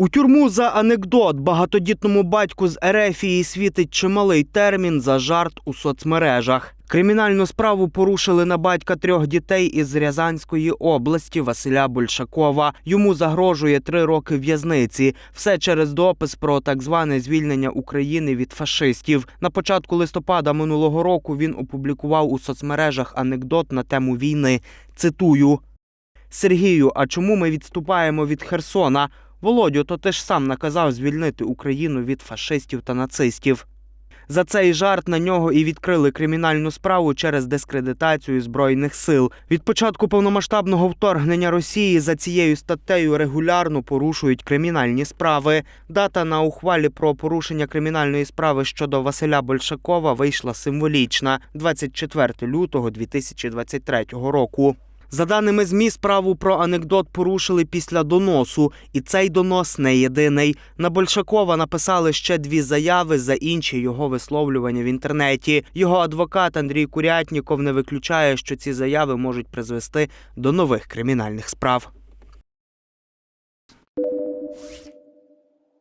У тюрму за анекдот багатодітному батьку з Ерефії світить чималий термін за жарт у соцмережах. Кримінальну справу порушили на батька трьох дітей із Рязанської області Василя Большакова. Йому загрожує три роки в'язниці. Все через допис про так зване звільнення України від фашистів. На початку листопада минулого року він опублікував у соцмережах анекдот на тему війни. Цитую: Сергію, а чому ми відступаємо від Херсона? Володю, то ти ж сам наказав звільнити Україну від фашистів та нацистів. За цей жарт на нього і відкрили кримінальну справу через дискредитацію збройних сил. Від початку повномасштабного вторгнення Росії за цією статтею регулярно порушують кримінальні справи. Дата на ухвалі про порушення кримінальної справи щодо Василя Большакова вийшла символічна 24 лютого 2023 року. За даними змі, справу про анекдот порушили після доносу, і цей донос не єдиний. На Большакова написали ще дві заяви за інші його висловлювання в інтернеті. Його адвокат Андрій Курятніков не виключає, що ці заяви можуть призвести до нових кримінальних справ.